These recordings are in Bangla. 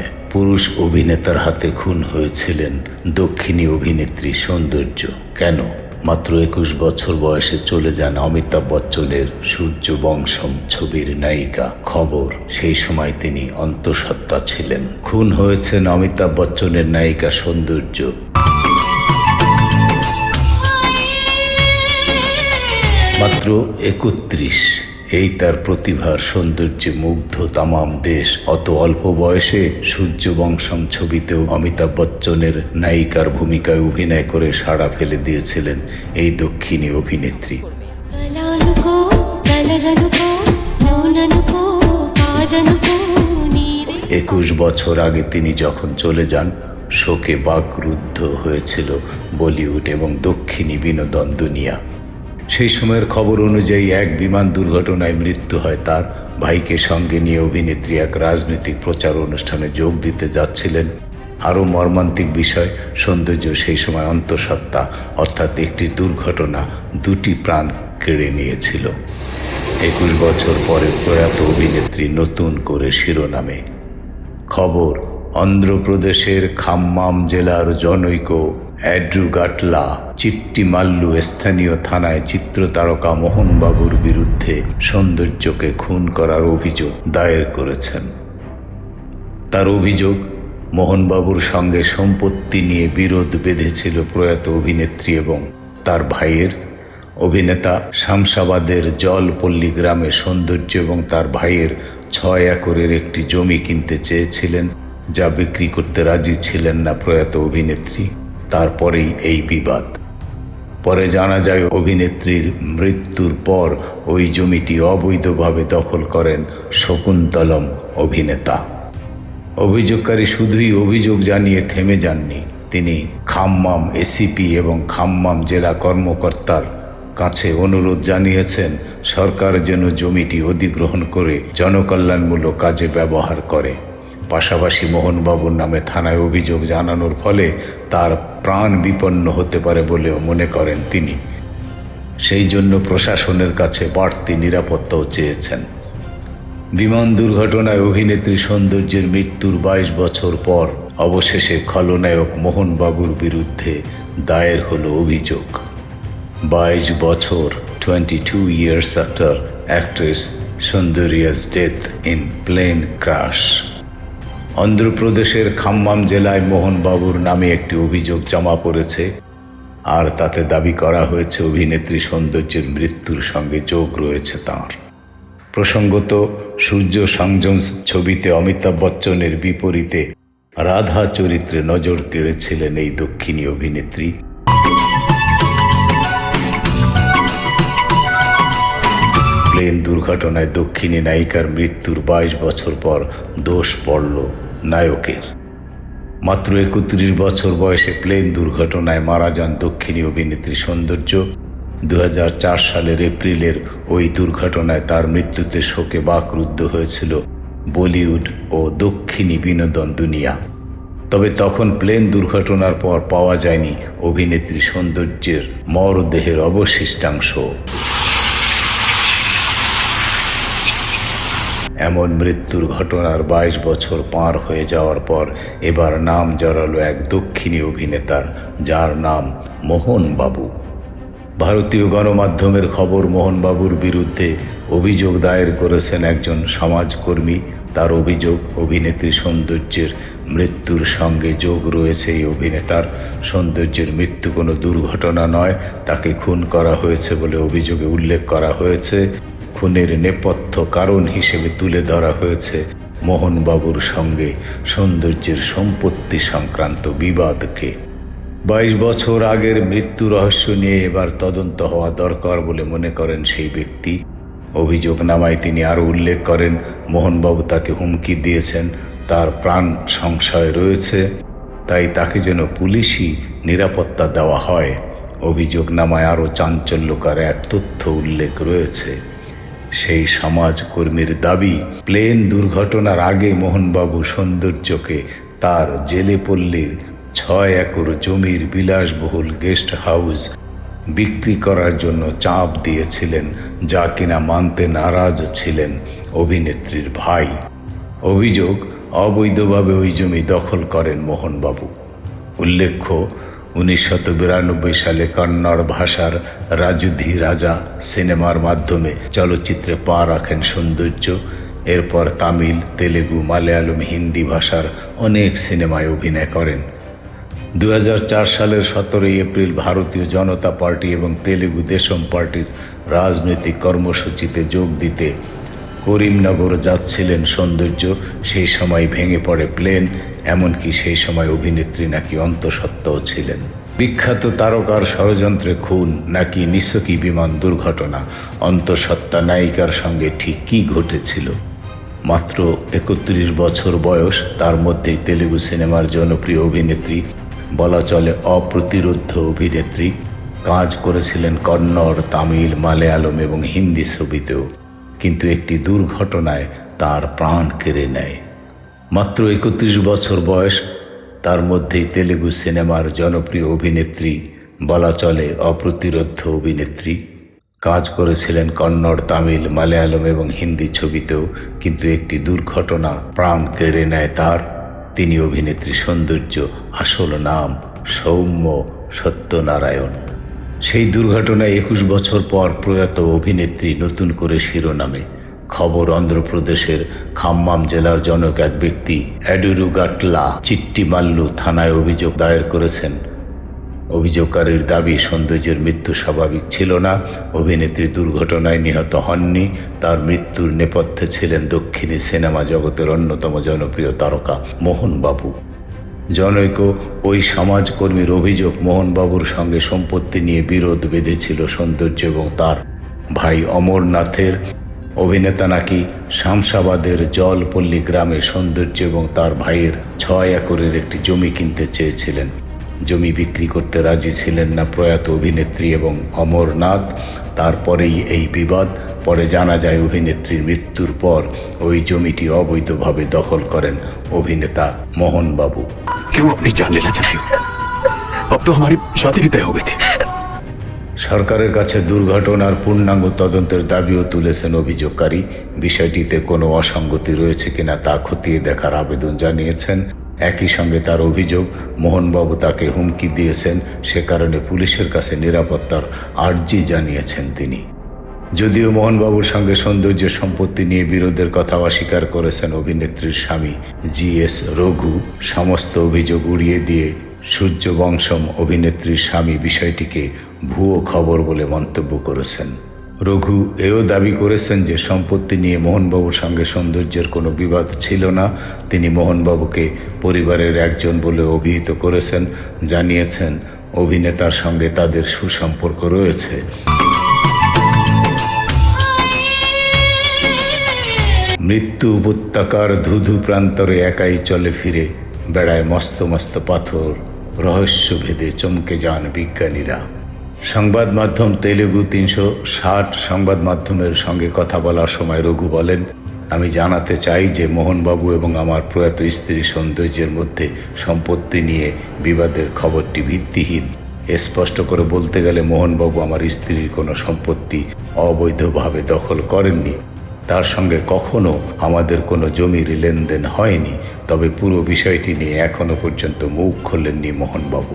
নয় পুরুষ অভিনেতার হাতে খুন হয়েছিলেন দক্ষিণী অভিনেত্রী সৌন্দর্য। কেন? মাত্র একুশ বছর বয়সে চলে যান অমিতাভ বচ্চনের সূর্য বংশম ছবির নায়িকা। খবর, সেই সময় তিনি অন্তঃসত্ত্বা ছিলেন। খুন হয়েছেন অমিতাভ বচ্চনের নায়িকা সৌন্দর্য। মাত্র একত্রিশ। এই তার প্রতিভার সৌন্দর্যে মুগ্ধ তামাম দেশ। অত অল্প বয়সে সূর্য বংশম ছবিতেও অমিতাভ বচ্চনের নায়িকার ভূমিকায় অভিনয় করে সাড়া ফেলে দিয়েছিলেন এই দক্ষিণী অভিনেত্রী। একুশ বছর আগে তিনি যখন চলে যান শোকে বাকরুদ্ধ হয়েছিল বলিউড এবং দক্ষিণী বিনোদন দুনিয়া। সেই সময়ের খবর অনুযায়ী এক বিমান দুর্ঘটনায় মৃত্যু হয় তার ভাইকে সঙ্গে নিয়ে অভিনেত্রী এক রাজনৈতিক প্রচার অনুষ্ঠানে যোগ দিতে যাচ্ছিলেন। আরও মর্মান্তিক বিষয়, সৌন্দর্য সেই সময় অন্তঃসত্ত্বা, অর্থাৎ একটি দুর্ঘটনা দুটি প্রাণ কেড়ে নিয়েছিল। একুশ বছর পরে প্রয়াত অভিনেত্রী নতুন করে শিরোনামে। খবর অন্ধ্রপ্রদেশের খাম্মাম জেলার জনৈক অ্যাড্রু গাটলা চিট্টিমাল্লু স্থানীয় থানায় চিত্রতারকা মোহনবাবুর বিরুদ্ধে সৌন্দর্যকে খুন করার অভিযোগ দায়ের করেছেন। তার অভিযোগ, মোহনবাবুর সঙ্গে সম্পত্তি নিয়ে বিরোধ বেঁধেছিল প্রয়াত অভিনেত্রী এবং তার ভাইয়ের অভিনেতা শামসাবাদের জলপল্লী গ্রামে সৌন্দর্য এবং তার ভাইয়ের ছয় একরের একটি জমি কিনতে চেয়েছিলেন যা বিক্রি করতে রাজি ছিলেন না প্রয়াত অভিনেত্রী, তারপরেই এই বিবাদ। পরে জানা যায় অভিনেত্রীর মৃত্যুর পর ওই জমিটি অবৈধভাবে দখল করেন শকুন্তলম অভিনেতা। অভিযোগকারী শুধুই অভিযোগ জানিয়ে থেমে যাননি। তিনি খাম্মাম এসিপি এবং খাম্মাম জেলা কর্মকর্তার কাছে অনুরোধ জানিয়েছেন, সরকার যেন জমিটি অধিগ্রহণ করে জনকল্যাণমূলক কাজে ব্যবহার করে। পাশাপাশি মোহনবাবুর নামে থানায় অভিযোগ জানানোর ফলে তার প্রাণ বিপন্ন হতে পারে বলেও মনে করেন তিনি। সেই জন্য প্রশাসনের কাছে বাড়তি নিরাপত্তাও চেয়েছেন। বিমান দুর্ঘটনায় অভিনেত্রী সৌন্দর্যের মৃত্যুর বাইশ বছর পর অবশেষে খলনায়ক মোহনবাবুর বিরুদ্ধে দায়ের হল অভিযোগ। বাইশ বছর twenty two years after actress Soundarya's death in plane crash অন্ধ্রপ্রদেশের খাম্মাম জেলায় মোহনবাবুর নামে একটি অভিযোগ জমা পড়েছে, আর তাতে দাবি করা হয়েছে অভিনেত্রী সৌন্দর্যের মৃত্যুর সঙ্গে যোগ রয়েছে তাঁর। প্রসঙ্গত, সূর্য সংযম ছবিতে অমিতাভ বচ্চনের বিপরীতে রাধা চরিত্রে নজর কেড়েছিলেন এই দক্ষিণী অভিনেত্রী। প্লেন দুর্ঘটনায় দক্ষিণী নায়িকার মৃত্যুর বাইশ বছর পর দোষ পড়ল নায়কের। মাত্র একত্রিশ বছর বয়সে প্লেন দুর্ঘটনায় মারা যান দক্ষিণী অভিনেত্রী সৌন্দর্য। দু হাজার চার সালের এপ্রিলের ওই দুর্ঘটনায় তার মৃত্যুতে শোকে বাকরুদ্ধ হয়েছিল বলিউড ও দক্ষিণী বিনোদন দুনিয়া। তবে তখন প্লেন দুর্ঘটনার পর পাওয়া যায়নি অভিনেত্রী সৌন্দর্যের মরদেহের অবশিষ্টাংশ। এমন মৃত্যুর ঘটনার বাইশ বছর পার হয়ে যাওয়ার পর এবার নাম জড়ালো এক দক্ষিণী অভিনেতার, যার নাম মোহন বাবু। ভারতীয় গণমাধ্যমের খবর মোহনবাবুর বিরুদ্ধে অভিযোগ দায়ের করেছেন একজন সমাজকর্মী। তার অভিযোগ, অভিনেত্রী সৌন্দর্যের মৃত্যুর সঙ্গে যোগ রয়েছে এই অভিনেতার। সৌন্দর্যের মৃত্যু কোনো দুর্ঘটনা নয়, তাকে খুন করা হয়েছে বলে অভিযোগে উল্লেখ করা হয়েছে। খুনের নেপথ্য কারণ হিসেবে তুলে ধরা হয়েছে মোহনবাবুর সঙ্গে সৌন্দর্যের সম্পত্তি সংক্রান্ত বিবাদকে। বাইশ বছর আগের মৃত্যু রহস্য নিয়ে এবার তদন্ত হওয়া দরকার বলে মনে করেন সেই ব্যক্তি। অভিযোগ নামায় তিনি আরও উল্লেখ করেন, মোহনবাবু তাকে হুমকি দিয়েছেন, তার প্রাণ সংশয় রয়েছে, তাই তাকে যেন পুলিশি নিরাপত্তা দেওয়া হয়। অভিযোগ নামায় আরও চাঞ্চল্যকার এক তথ্য উল্লেখ রয়েছে। সেই সমাজকর্মীর দাবি, প্লেন দুর্ঘটনার আগে মোহনবাবু সৌন্দর্যকে তার জেলে পল্লীর ছয় একর জমির বিলাসবহুল গেস্ট হাউস বিক্রি করার জন্য চাপ দিয়েছিলেন, যা কিনা মানতে নারাজ ছিলেন অভিনেত্রীর ভাই। অভিযোগ, অবৈধভাবে ওই জমি দখল করেন মোহনবাবু। উল্লেখ্য উনিশশত বিরানব্বই সালে কন্নড় ভাষার রাজুধি রাজা সিনেমার মাধ্যমে চলচ্চিত্রে পা রাখেন সৌন্দর্য। এরপর তামিল, তেলেগু, মালয়ালম, হিন্দি ভাষার অনেক সিনেমায় অভিনয় করেন। দু হাজার চার সালের সতেরোই এপ্রিল ভারতীয় জনতা পার্টি এবং তেলেগু দেশম পার্টির রাজনৈতিক কর্মসূচিতে যোগ দিতে করিমনগর যাচ্ছিলেন সৌন্দর্য, সেই সময় ভেঙে পড়ে প্লেন, এমনকি সেই সময় অভিনেত্রী নাকি অন্তঃসত্ত্বাও ছিলেন। বিখ্যাত তারকার ষড়যন্ত্রে খুন নাকি নিছকি বিমান দুর্ঘটনা, অন্তঃসত্ত্বা নায়িকার সঙ্গে ঠিক কী ঘটেছিল? মাত্র একত্রিশ বছর বয়স, তার মধ্যেই তেলেগু সিনেমার জনপ্রিয় অভিনেত্রী, বলা চলে অপ্রতিরোধ্য অভিনেত্রী, কাজ করেছিলেন কন্নড়, তামিল, মালয়ালম এবং হিন্দি ছবিতেও। কিন্তু একটি দুর্ঘটনায় তার প্রাণ কেড়ে নেয়। মাত্র একত্রিশ বছর বয়স, তার মধ্যেই তেলেগু সিনেমার জনপ্রিয় অভিনেত্রী বলা চলে অপ্রতিরোধ্য অভিনেত্রী। কাজ করেছিলেন কন্নড়, তামিল, মালয়ালম এবং হিন্দি ছবিতেও, কিন্তু একটি দুর্ঘটনা প্রাণ কেড়ে নেয় তার। তিনি অভিনেত্রী সৌন্দর্য, আসল নাম সৌম্য সত্যনারায়ণ। সেই দুর্ঘটনায় একুশ বছর পর প্রয়াত অভিনেত্রী নতুন করে শিরোনামে। খবর অন্ধ্রপ্রদেশের খাম্মাম জেলার জনক এক ব্যক্তি, অ্যাডুরুগাটলা, চিট্টিমাল্লু থানায় অভিযোগ দায়ের করেছেন। অভিযোগকারীর দাবি, সৌন্দর্যের মৃত্যু স্বাভাবিক ছিল না। অভিনেত্রী দুর্ঘটনায় নিহত হননি। তার মৃত্যুর নেপথ্যে ছিলেন দক্ষিণী সিনেমা জগতের অন্যতম জনপ্রিয় তারকা মোহনবাবু। জনৈক ওই সমাজকর্মীর অভিযোগ মোহনবাবুর সঙ্গে সম্পত্তি নিয়ে বিরোধ বেঁধেছিল সৌন্দর্য এবং তার ভাই অমরনাথের অভিনেতা নাকি শামসাবাদের জলপল্লী গ্রামে সৌন্দর্য এবং তার ভাইয়ের ছয় একরের একটি জমি কিনতে চেয়েছিলেন। জমি বিক্রি করতে রাজি ছিলেন না প্রয়াত অভিনেত্রী এবং অমরনাথ। তারপরেই এই বিবাদ পরে জানা যায় অভিনেত্রীর মৃত্যুর পর ওই জমিটি অবৈধভাবে দখল করেন অভিনেতা মোহনবাবু क्यों अपनी जान लेना चाहती हो अब तो हमारी शादी भी तय हो गई थी সরকারের কাছে দুর্ঘটনার পূর্ণাঙ্গ তদন্তের দাবিও তুলেছেন অভিযোগকারী বিষয়টিতে কোনো অসঙ্গতি রয়েছে কিনা তা খতিয়ে দেখার আবেদন জানিয়েছেন একই সঙ্গে তার অভিযোগ মোহনবাবু তাকে হুমকি দিয়েছেন সে কারণে পুলিশের কাছে নিরাপত্তার আর্জি জানিয়েছেন তিনি যদিও মোহনবাবুর সঙ্গে সৌন্দর্য সম্পত্তি নিয়ে বিরোধের কথা অস্বীকার করেছেন অভিনেত্রীর স্বামী জি এস রঘু, সমস্ত অভিযোগ উড়িয়ে দিয়ে সূর্য বংশম অভিনেত্রীর স্বামী বিষয়টিকে ভুয়ো খবর বলে মন্তব্য করেছেন। রঘু এও দাবি করেছেন যে সম্পত্তি নিয়ে মোহনবাবুর সঙ্গে সৌন্দর্যের কোনো বিবাদ ছিল না। তিনি মোহনবাবুকে পরিবারের একজন বলে অভিহিত করেছেন, জানিয়েছেন, অভিনেতার সঙ্গে তাদের সুসম্পর্ক রয়েছে। মৃত্যু উপত্যকার ধুধু প্রান্তরে একাই চলে ফিরে, বেড়ায় মস্ত মস্ত পাথর, রহস্য ভেদে চমকে যান বিজ্ঞানীরা। সংবাদ মাধ্যম তেলেগু তিনশো ষাট সংবাদ মাধ্যমের সঙ্গে কথা বলার সময় রঘু বলেন, আমি জানাতে চাই যে মোহনবাবু এবং আমার প্রয়াত স্ত্রী সৌন্দর্যের মধ্যে সম্পত্তি নিয়ে বিবাদের খবরটি ভিত্তিহীন। স্পষ্ট করে বলতে গেলে মোহনবাবু আমার স্ত্রীর কোনো সম্পত্তি অবৈধভাবে দখল করেননি। তার সঙ্গে কখনো আমাদের কোনো জমির লেনদেন হয়নি, তবে পুরো বিষয়টি নিয়ে এখনও পর্যন্ত মুখ খোলেননি মোহনবাবু।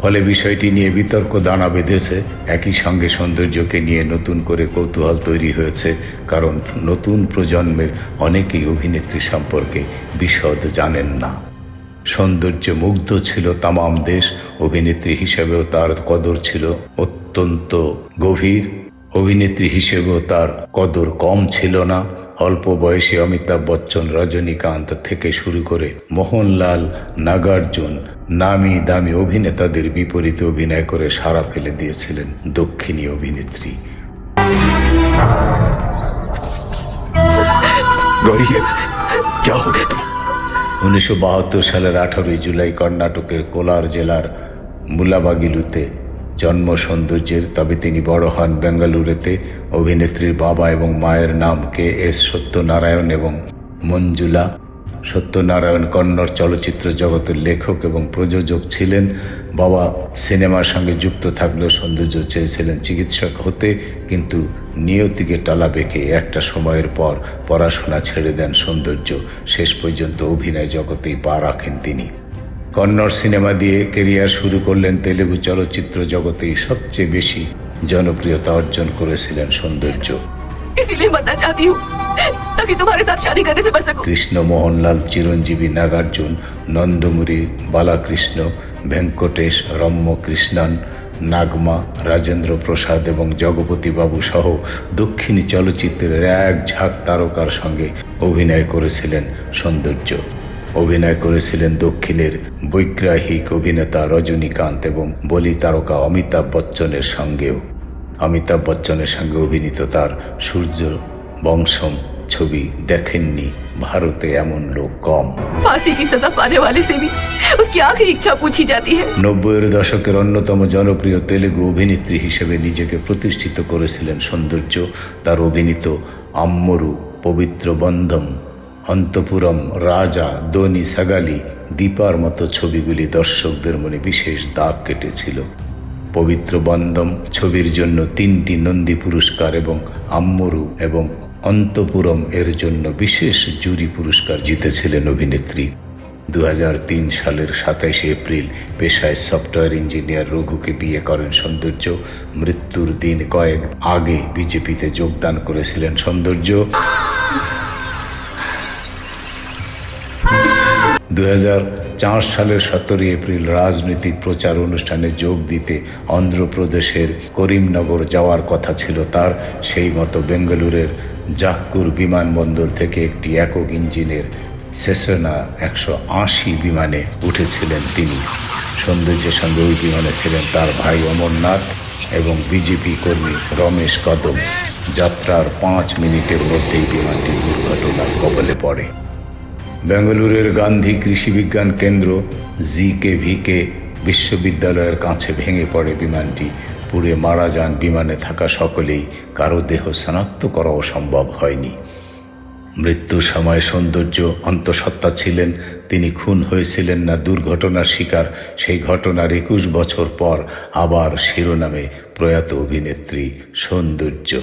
ফলে বিষয়টি নিয়ে বিতর্ক দানা বেঁধেছে, একই সঙ্গে সৌন্দর্যকে নিয়ে নতুন করে কৌতূহল তৈরি হয়েছে, কারণ নতুন প্রজন্মের অনেকেই অভিনেত্রী সম্পর্কে বিশদ জানেন না। সৌন্দর্য মুগ্ধ ছিল তামাম দেশ, অভিনেত্রী হিসেবেও তার কদর ছিল অত্যন্ত গভীর। অভিনেত্রী হিসেবেও তার কদর কম ছিল না। অল্প বয়সে অমিতাভ বচ্চন রজনীকান্ত থেকে শুরু করে মোহনলাল নাগার্জুন নামি দামি অভিনেতাদের বিপরীতে অভিনয় করে সাড়া ফেলে দিয়েছিলেন দক্ষিণী অভিনেত্রী। উনিশশো বাহাত্তর সালের আঠারোই জুলাই কর্ণাটকের কোলার জেলার মুলাবাগিলুতে জন্ম সৌন্দর্যের, তবে তিনি বড় হন বেঙ্গালুরুতে। অভিনেত্রীর বাবা এবং মায়ের নাম কে এস সত্যনারায়ণ এবং মঞ্জুলা। সত্যনারায়ণ কন্নড় চলচ্চিত্র জগতের লেখক এবং প্রযোজক ছিলেন। বাবা সিনেমার সঙ্গে যুক্ত থাকলেও সৌন্দর্য চেয়েছিলেন চিকিৎসক হতে, কিন্তু নিয়তিকে টালা বেঁকে একটা সময়ের পর পড়াশোনা ছেড়ে দেন সৌন্দর্য। শেষ পর্যন্ত অভিনয় জগতেই পা রাখেন তিনি। কন্নড় সিনেমা দিয়ে কেরিয়ার শুরু করলেন তেলেগু চলচ্চিত্র জগতেই সবচেয়ে বেশি জনপ্রিয়তা অর্জন করেছিলেন সৌন্দর্য। কৃষ্ণ মোহনলাল চিরঞ্জীবী নাগার্জুন নন্দমুরি বালাকৃষ্ণ ভেঙ্কটেশ রম্য কৃষ্ণন নাগমা রাজেন্দ্র প্রসাদ এবং জগপতিবাবু সহ দক্ষিণী চলচ্চিত্রের এক ঝাঁক তারকার সঙ্গে অভিনয় করেছিলেন সৌন্দর্য। অভিনয় করেছিলেন দক্ষিণের বৈগ্রাহিক অভিনেতা রজনীকান্ত এবং বলি তারকা অমিতাভ বচ্চনের সঙ্গেও। অমিতাভ বচ্চনের সঙ্গে অভিনীত তার সূর্য বংশম ছবি দেখেননি ভারতে এমন লোক কম। নব্বইয়ের দশকের অন্যতম জনপ্রিয় তেলেগু অভিনেত্রী হিসেবে নিজেকে প্রতিষ্ঠিত করেছিলেন সৌন্দর্য। তার অভিনীত আম্মরু পবিত্র বন্ধম অন্তপুরম রাজা, দনি, সাগালি, দীপার মতো ছবিগুলি দর্শকদের মনে বিশেষ দাগ কেটেছিল। পবিত্র বন্দম ছবির জন্য তিনটি নন্দী পুরস্কার এবং আম্মরু এবং অন্তপুরম এর জন্য বিশেষ জুরি পুরস্কার জিতেছিলেন অভিনেত্রী। দু হাজার তিন সালের সাতাইশে এপ্রিল পেশায় সফটওয়্যার ইঞ্জিনিয়ার রঘুকে বিয়ে করেন সৌন্দর্য। মৃত্যুর দিন কয়েক আগে বিজেপিতে যোগদান করেছিলেন সৌন্দর্য। দু হাজার চার সালের সতেরোই এপ্রিল রাজনৈতিক প্রচার অনুষ্ঠানে যোগ দিতে অন্ধ্রপ্রদেশের করিমনগর যাওয়ার কথা ছিল তার। সেই মতো বেঙ্গালুরের জাক্কুর বিমানবন্দর থেকে একটি একক ইঞ্জিনের সেসনা একশো আশি বিমানে উঠেছিলেন তিনি। সৌন্দর্যের সঙ্গে ওই বিমানে ছিলেন তার ভাই অমরনাথ এবং বিজেপি কর্মী রমেশ কদম। যাত্রার পাঁচ মিনিটের মধ্যেই বিমানটি দুর্ঘটনার কবলে পড়ে। বেঙ্গালুরুর গান্ধী কৃষি বিজ্ঞান কেন্দ্র জি কে ভিকে বিশ্ববিদ্যালয়ের কাছে ভেঙে পড়ে বিমানটি। পুড়ে মারা যান বিমানে থাকা সকলেই। কারও দেহ শনাক্ত করাও সম্ভব হয়নি। মৃত্যুর সময় সৌন্দর্য অন্তঃসত্ত্বা ছিলেন। তিনি খুন হয়েছিলেন না দুর্ঘটনার শিকার। সেই ঘটনার একুশ বছর পর আবার শিরোনামে প্রয়াত অভিনেত্রী সৌন্দর্য।